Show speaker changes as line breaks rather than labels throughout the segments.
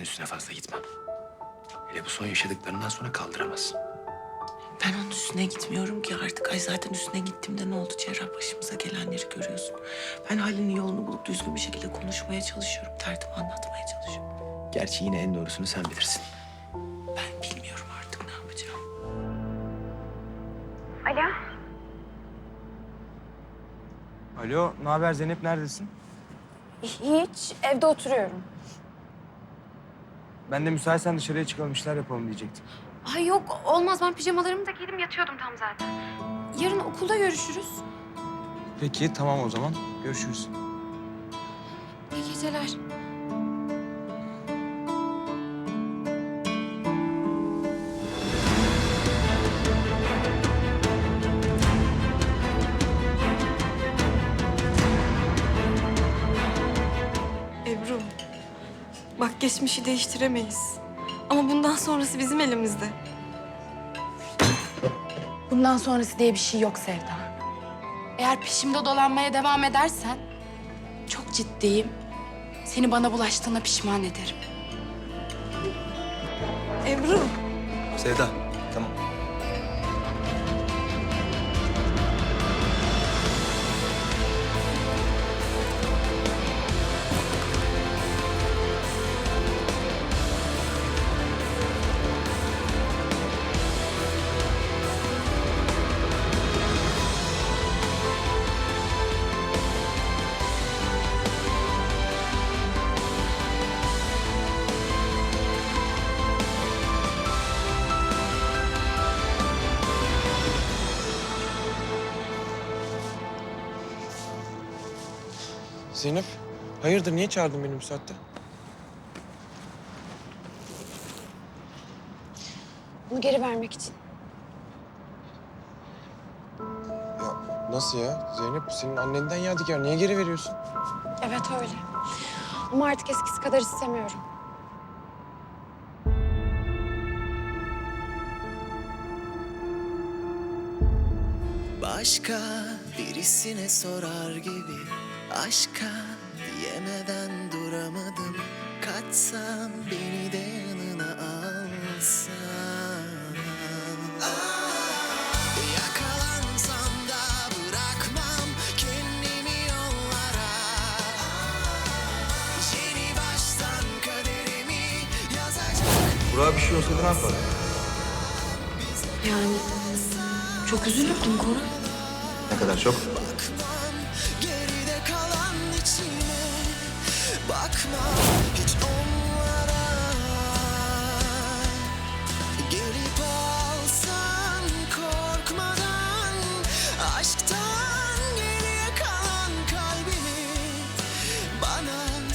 Gözde'nin üstüne fazla gitme. Hele bu son yaşadıklarından sonra kaldıramaz.
Ben onun üstüne gitmiyorum ki artık. Ay zaten üstüne gittiğimde ne oldu Cerrah başımıza gelenleri görüyorsun. Ben Halil'in yolunu bulup düzgün bir şekilde konuşmaya çalışıyorum. Derdimi anlatmaya çalışıyorum.
Gerçi yine en doğrusunu sen bilirsin.
Ben bilmiyorum artık ne yapacağım.
Alo.
Alo, ne haber Zeynep? Neredesin?
Hiç. Evde oturuyorum.
Ben de müsaitsen dışarıya çıkalım, işler yapalım diyecektim.
Ay yok olmaz. Ben pijamalarımı da giydim yatıyordum tam zaten. Yarın okulda görüşürüz.
Peki, tamam o zaman. Görüşürüz.
İyi geceler.
Geçmişi değiştiremeyiz. Ama bundan sonrası bizim elimizde.
Bundan sonrası diye bir şey yok Sevda. Eğer peşimde dolanmaya devam edersen çok ciddiyim. Seni bana bulaştığına pişman ederim.
Ebru,
Sevda,
Zeynep, hayırdır niye çağırdın beni bu saatte?
Bunu geri vermek için.
Ya nasıl ya? Zeynep senin annenden yadigar. Niye geri veriyorsun?
Evet öyle. Ama artık eskisi kadar istemiyorum.
Başka birisine sorar gibi aşka diyemeden duramadım Kaçsam beni de yanına alsan Yakalansam da bırakmam kendimi yollara Yeni baştan kaderimi yazacak
Burak'a bir şey olsaydı ne yapardın?
Yani çok üzülürdüm Koray.
Ne kadar çok?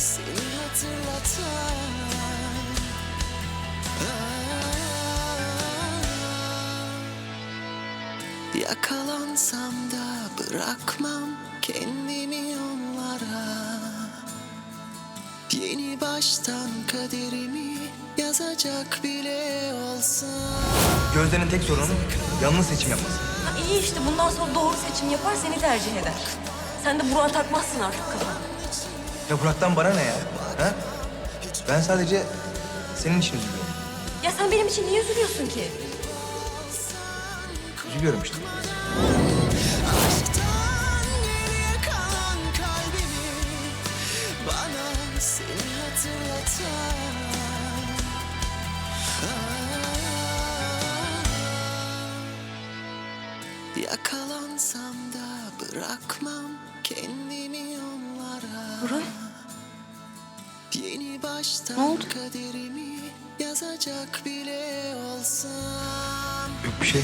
Seni hatırlatan Yakalansam da bırakmam kendimi onlara Yeni baştan kaderimi yazacak bile olsam
Gözde'nin tek sorunu yanlış seçim yapması.
İyi işte bundan sonra doğru seçim yapar seni tercih eder. Sen de Burak'a takmazsın artık kafana.
Ya Burak'tan bana ne ya? Ha? Ben sadece senin için üzülüyorum.
Ya sen benim için niye üzülüyorsun ki?
Üzülüyorum işte.
Yakalansam da bırakmam kendimi onlara
Burak? Ne oldu?
kaderimi yazacak bile olsam
Yok bir şey.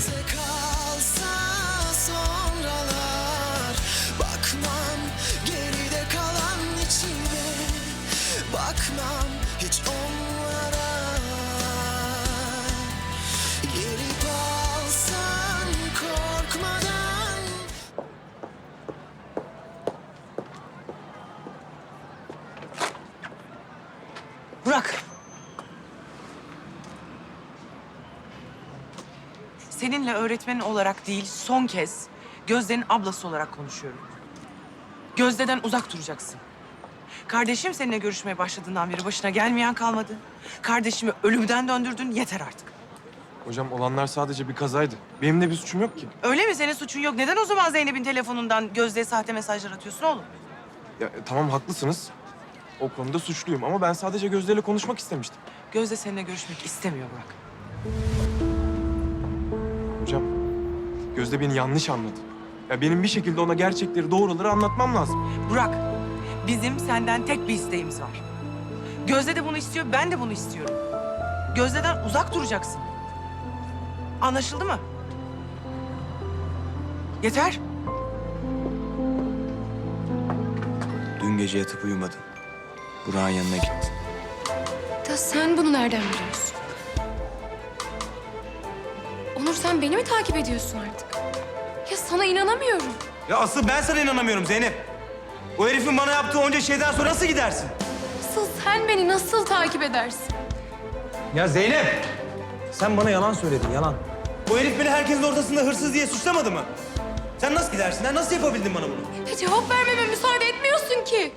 Seninle öğretmenin olarak değil, son kez Gözde'nin ablası olarak konuşuyorum. Gözde'den uzak duracaksın. Kardeşim seninle görüşmeye başladığından beri başına gelmeyen kalmadı. Kardeşimi ölümden döndürdün yeter artık.
Hocam olanlar sadece bir kazaydı. Benim de bir suçum yok ki.
Öyle mi? Senin suçun yok. Neden o zaman Zeynep'in telefonundan Gözde'ye sahte mesajlar atıyorsun oğlum?
Ya e, tamam haklısınız. O konuda suçluyum ama ben sadece Gözde ile konuşmak istemiştim.
Gözde seninle görüşmek istemiyor Burak.
Hocam Gözde beni yanlış anladı. Ya benim bir şekilde ona gerçekleri, doğruları anlatmam lazım.
Burak, bizim senden tek bir isteğimiz var. Gözde de bunu istiyor, ben de bunu istiyorum. Gözde'den uzak duracaksın. Anlaşıldı mı? Yeter.
Dün gece yatıp uyumadın. Burak'ın yanına gittin.
Da sen bunu nereden biliyorsun? Onur sen beni mi takip ediyorsun artık? Ya sana inanamıyorum.
Ya asıl ben sana inanamıyorum Zeynep. O herifin bana yaptığı onca şeyden sonra nasıl gidersin?
Asıl sen beni nasıl takip edersin?
Ya Zeynep! Sen bana yalan söyledin, yalan. O herif beni herkesin ortasında hırsız diye suçlamadı mı? Sen nasıl gidersin? Ha? Nasıl yapabildin bana bunu?
Ya cevap vermeme müsaade etmiyorsun ki.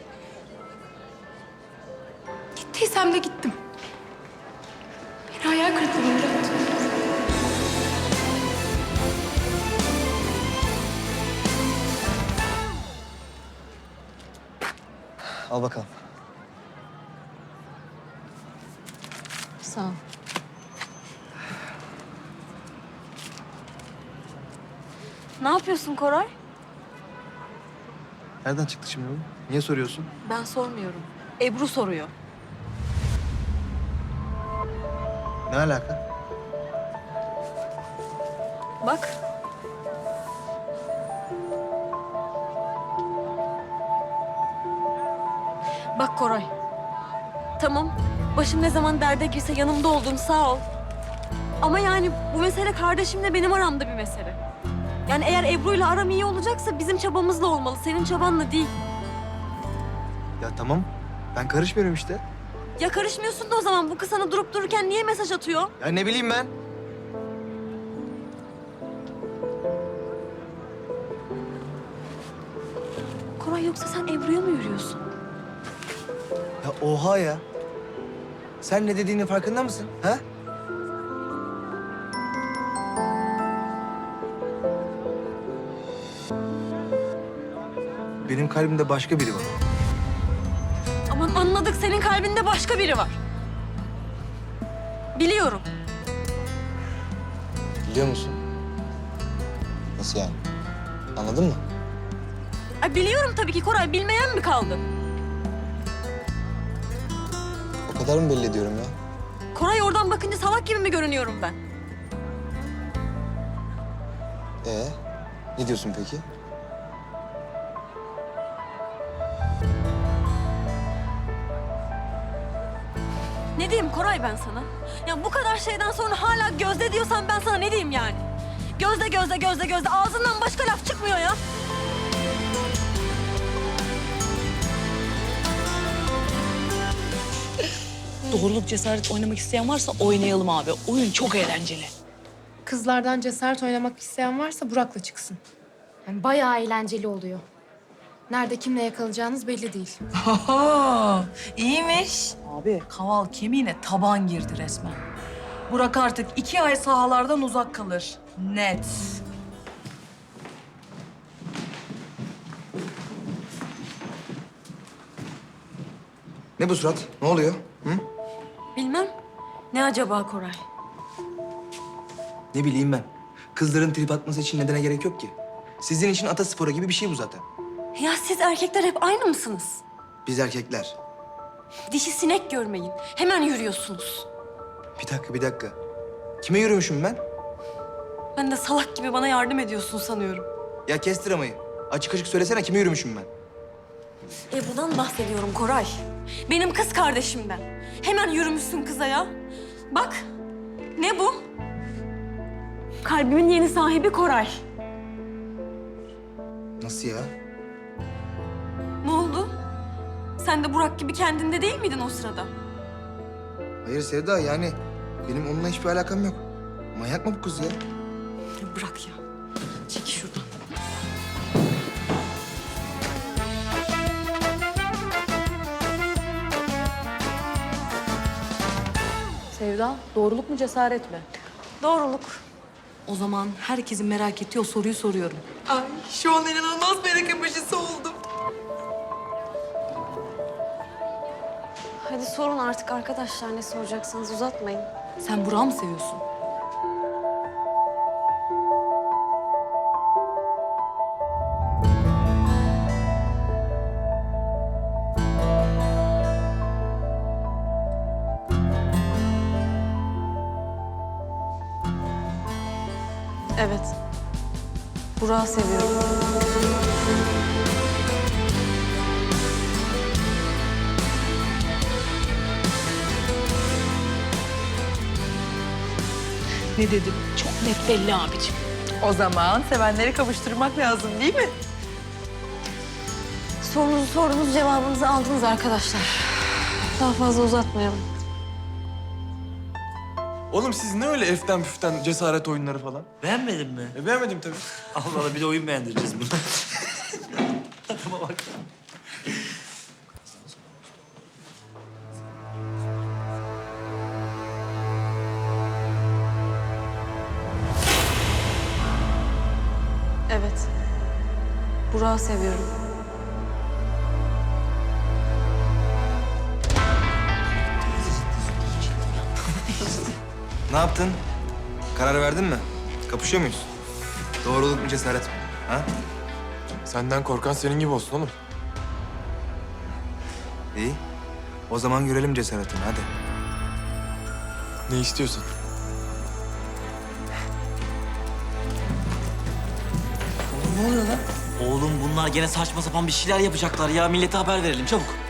Gittiysem de gittim. Beni hayal kırıklığına uğrattın.
Al bakalım.
Sağ ol. Ne yapıyorsun Koray?
Nereden çıktı şimdi bu? Niye soruyorsun?
Ben sormuyorum. Ebru soruyor.
Ne alaka?
Bak. Koray. Tamam. Başım ne zaman derde girse yanımda oldun sağ ol. Ama yani bu mesele kardeşimle benim aramda bir mesele. Yani eğer Ebru'yla aram iyi olacaksa bizim çabamızla olmalı. Senin çabanla değil.
Ya tamam. Ben karışmıyorum işte.
Ya karışmıyorsun da o zaman bu kız sana durup dururken niye mesaj atıyor?
Ya ne bileyim ben.
Koray yoksa sen Ebru'ya mı yürüyorsun?
Oha ya. Sen ne dediğinin farkında mısın? Ha? Benim kalbimde başka biri var.
Aman anladık senin kalbinde başka biri var. Biliyorum.
Biliyor musun? Nasıl yani? Anladın mı?
Ay biliyorum tabii ki Koray. Bilmeyen mi kaldı?
Kadar mı belli ediyorum ya?
Koray oradan bakınca salak gibi mi görünüyorum ben?
Ee, ne diyorsun peki?
Ne diyeyim Koray ben sana? Ya bu kadar şeyden sonra hala gözde diyorsan ben sana ne diyeyim yani? Gözde gözde gözde gözde ağzından başka laf çıkmıyor ya.
Doğruluk cesaret oynamak isteyen varsa oynayalım abi. Oyun çok eğlenceli.
Kızlardan cesaret oynamak isteyen varsa Burak'la çıksın. Yani bayağı eğlenceli oluyor. Nerede kimle yakalayacağınız belli değil.
Oho, iyiymiş. Abi kaval kemiğine taban girdi resmen. Burak artık iki ay sahalardan uzak kalır. Net.
Ne bu surat? Ne oluyor? Hı?
Bilmem. Ne acaba Koray?
Ne bileyim ben. Kızların trip atması için nedene gerek yok ki. Sizin için atasporu gibi bir şey bu zaten.
Ya siz erkekler hep aynı mısınız?
Biz erkekler.
Dişi sinek görmeyin. Hemen yürüyorsunuz.
Bir dakika, bir dakika. Kime yürümüşüm ben?
Ben de salak gibi bana yardım ediyorsun sanıyorum.
Ya kes dramayı. Açık açık söylesene kime yürümüşüm ben?
Ebru'dan bahsediyorum Koray. Benim kız kardeşimden. Hemen yürümüşsün kıza ya. Bak, ne bu? Kalbimin yeni sahibi Koray.
Nasıl ya?
Ne oldu? Sen de Burak gibi kendinde değil miydin o sırada?
Hayır Sevda yani benim onunla hiçbir alakam yok. Manyak mı bu kız? Ya
Bırak ya.
Sevda, doğruluk mu cesaret mi?
Doğruluk.
O zaman herkesin merak ettiği o soruyu soruyorum.
Ay şu an inanılmaz merak başısı oldum.
Hadi sorun artık arkadaşlar ne soracaksanız uzatmayın.
Sen Burak'ı mı seviyorsun?
Evet. Burak'ı seviyorum.
Ne dedim? Çok net belli abicim.
O zaman sevenleri kavuşturmak lazım değil mi?
Sorunuzu sordunuz cevabınızı aldınız arkadaşlar. Daha fazla uzatmayalım.
Oğlum siz ne öyle eften püften cesaret oyunları falan?
Beğenmedin mi?
E beğenmedim tabii.
Allah Allah bir de oyun beğendireceğiz bunu. Adama bak.
Evet. Burak'ı seviyorum.
Ne yaptın? Karar verdin mi? Kapışıyor muyuz? Doğruluk mu cesaret mi? Ha?
Senden korkan senin gibi olsun oğlum.
İyi. O zaman görelim cesaretini hadi.
Ne istiyorsan.
Oğlum ne oluyor lan? Oğlum bunlar gene saçma sapan bir şeyler yapacaklar ya. Millete haber verelim çabuk.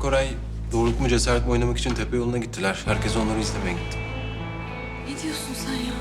Koray doğruluk mu cesaret mi oynamak için tepe yoluna gittiler. Herkes onları izlemeye gitti.
Ne diyorsun sen ya?